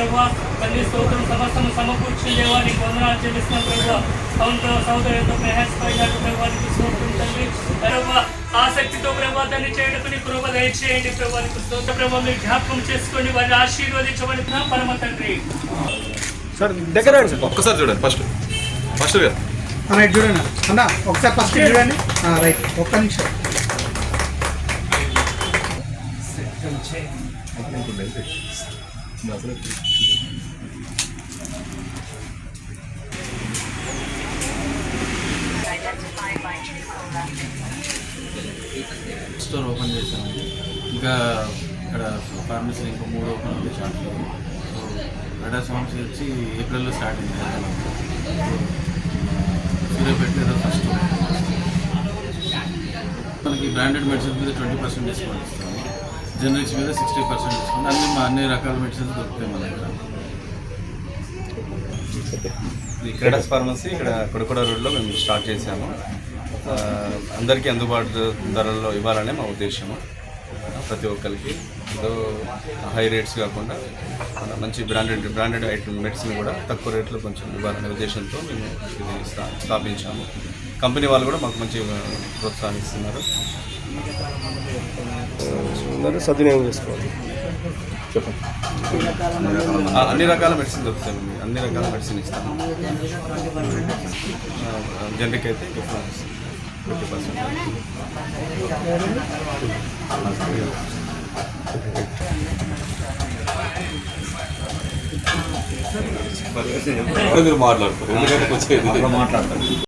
ప్రభావ తల్లి స్తోత్రం సమస్తము సమకూర్చిన దేవానికి వందనాలు చెల్లిస్తున్నాం ప్రభావ అవును ప్రభావ సోదరులతో ప్రయాసపడినట్టు ప్రభావానికి స్తోత్రం తండ్రి. ప్రభావ ఆసక్తితో ప్రభావ దాన్ని చేయడానికి నీ కృప దయచేయండి ప్రభావానికి స్తోత్ర ప్రభావ మీరు జ్ఞాపకం చేసుకోండి వారిని ఆశీర్వదించబడుతున్నా పరమ తండ్రి. సార్ దగ్గర ఒక్కసారి చూడండి ఫస్ట్. ఫస్ట్గా అన్న ఇటు చూడండి. అన్న ఒకసారి ఫస్ట్ చూడండి. ఆ, రైట్. ఒక్క నిమిషం. స్టోర్ ఓపెన్ చేశాను. ఇంకా ఇక్కడ ఫార్మసీ ఇంకా మూడు ఓపెన్ ఉంది షాప్లో సో అడా సాంగ్స్ వచ్చి ఏప్రిల్లో స్టార్ట్ అయింది సూర్యాపేట ఏదో ఫస్ట్ మనకి బ్రాండెడ్ మెడిసిన్ మీద ట్వంటీ పర్సెంట్ డిస్కౌంట్ ఇస్తాం జనరిక్స్ మీద సిక్స్టీ పర్సెంట్ డిస్కౌంట్ అన్ని మా అన్ని రకాల మెడిసిన్స్ దొరుకుతాయి మన దగ్గర. ఇది క్రీడాస్ ఫార్మసీ ఇక్కడ కొడకొడ రోడ్లో మేము స్టార్ట్ చేశాము. అందరికీ అందుబాటు ధరల్లో ఇవ్వాలనే మా ఉద్దేశము. ప్రతి ఒక్కరికి ఏదో హై రేట్స్ కాకుండా మన మంచి బ్రాండెడ్ బ్రాండెడ్ ఐటమ్ మెడిసిన్ కూడా తక్కువ రేట్లో కొంచెం ఇవ్వాలనే ఉద్దేశంతో మేము ఇది స్థా- స్థాపించాము. కంపెనీ వాళ్ళు కూడా మాకు మంచి ప్రోత్సాహం ఇస్తున్నారు. అందరూ సద్వినియోగం చేసుకోవాలి. ఆ, అన్ని రకాల మెడిసిన్ దొరుకుతాయి అన్ని రకాల మెడిసిన్ ఇస్తాము జనరిక్ అయితే ఫిఫ్టీ పర్సెంట్. మీరు మాట్లాడతారు. ఎందుకంటే కొంచెం ఇది-